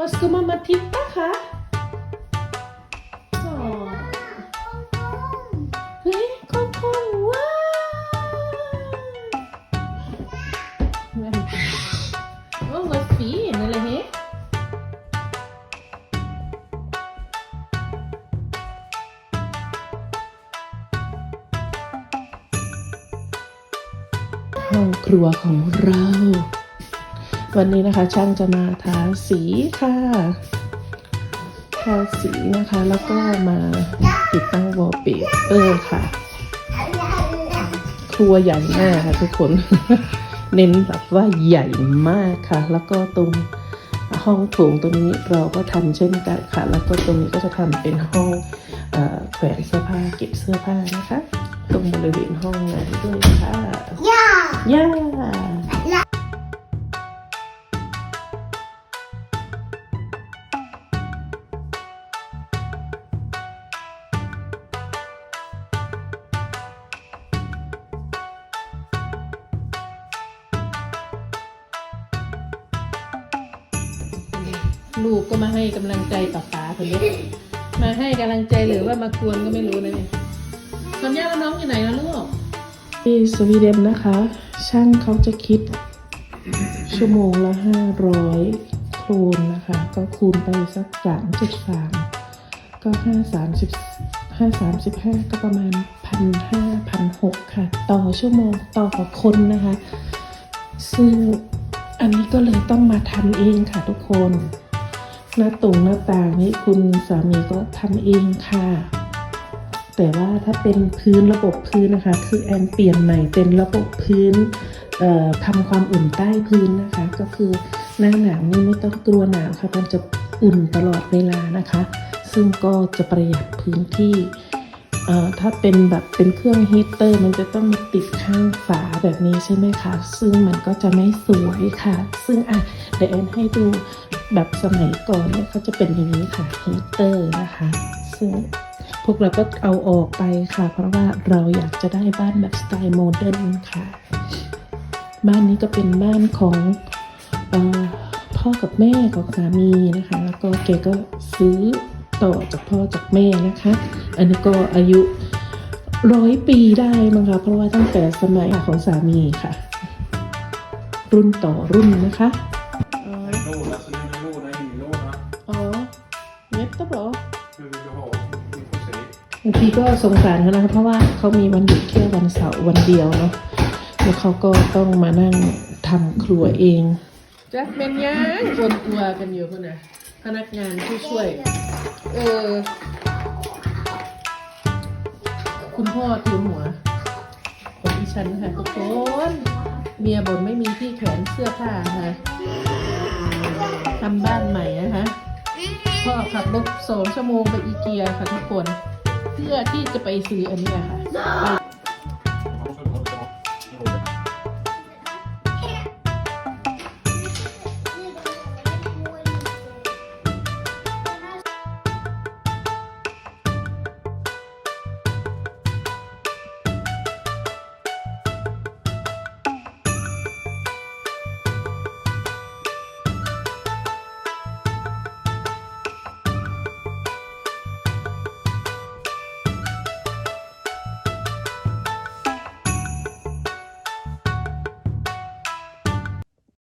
Was ska mamma titta här? Åh. Nej, kom, kom. Wow! Men, Åh, vad fin, eller hur? ห้องครัวของเรา วันนี้นะคะช่างจะมาทาสีค่ะ ทาสีนะคะแล้วก็มาติดตั้งวอลเปเปอร์ค่ะ ครัวใหญ่มากค่ะทุกคน เน้นแบบว่าใหญ่มากค่ะ แล้วก็ตรงห้องโถงตรงนี้เราก็ทำเช่นกันค่ะ แล้วก็ตรงนี้ก็จะทำเป็นห้องเออแขวนเสื้อผ้าเก็บเสื้อผ้านะคะ ตรงบริเวณห้องนั้นด้วยค่ะย่าย่า ลูกก็มาให้กำลังใจป๊าป๋าคนนี้มาให้กำลังใจหรือว่ามากวนก็ไม่รู้นะเนี่ยตอนนี้แล้วน้องอยู่ไหนแล้วลูกที่สวีเดนนะคะ ช่างเขาจะคิด ชั่วโมงละห้าร้อยโครนนะคะ ก็คูณไปสักสามจุดสามก็ห้าสามสิบห้าสามสิบห้าก็ประมาณพันห้าพันหกค่ะ ต่อชั่วโมงต่อคนนะคะ ซึ่งอันนี้ก็เลยต้องมาทำเองค่ะทุกคน หน้าตรงหน้าต่างนี่คุณสามีก็ทำเองค่ะ แต่ว่าถ้าเป็นพื้นระบบพื้นนะคะ คือแอนเปลี่ยนใหม่เป็นระบบพื้นทำความอุ่นใต้พื้นนะคะ ก็คือหน้าหนาวนี่ไม่ต้องกลัวหนาวค่ะมันจะอุ่นตลอดเวลานะคะ ซึ่งก็จะประหยัดพื้นที่ ถ้าเป็นแบบเป็นเครื่องฮีเตอร์ มันจะต้องมีติดข้างฝาแบบนี้ใช่ไหมคะ ซึ่งมันก็จะไม่สวยค่ะ ซึ่งอะเดี๋ยวแอนให้ดูแบบสมัยก่อนเนี่ยเขาจะเป็นอย่างนี้ค่ะฮีเตอร์นะคะ ซึ่งพวกเราก็เอาออกไปค่ะ เพราะว่าเราอยากจะได้บ้านแบบสไตล์โมเดิร์นค่ะ บ้านนี้ก็เป็นบ้านของอพ่อกับแม่ของสามีนะคะ แล้วก็แกก็ซื้อ ต่อจากพ่อจากแม่นะคะ อันนี้ก็อายุร้อยปีได้มั้งคะเพราะว่าตั้งแต่สมัยของสามีค่ะ รุ่นต่อรุ่นนะคะอ๋อ Låda, så länge låda är ingen låda. อ๋อเน็ตตบเหรอ Hur vill du ha? Vi får se. บางทีก็สงสารเขานะคะเพราะว่าเขามีวันหยุดแค่วันเสาร์วันเดียวเนาะแล้วเขาก็ต้องมานั่งทำครัวเองจักเป็นยังคนกลัวกันอยู่คนน่ะ พนักงานผู้ช่วย เออ คุณพ่อทูนหัวของดิฉันค่ะทุกคนเมียบ่นไม่มีที่แขวนเสื้อผ้าค่ะทำบ้านใหม่นะคะพ่อขับรถสองชั่วโมงไปอีเกียค่ะทุกคน เพื่อที่จะไปซื้ออันเนี้ยค่ะไป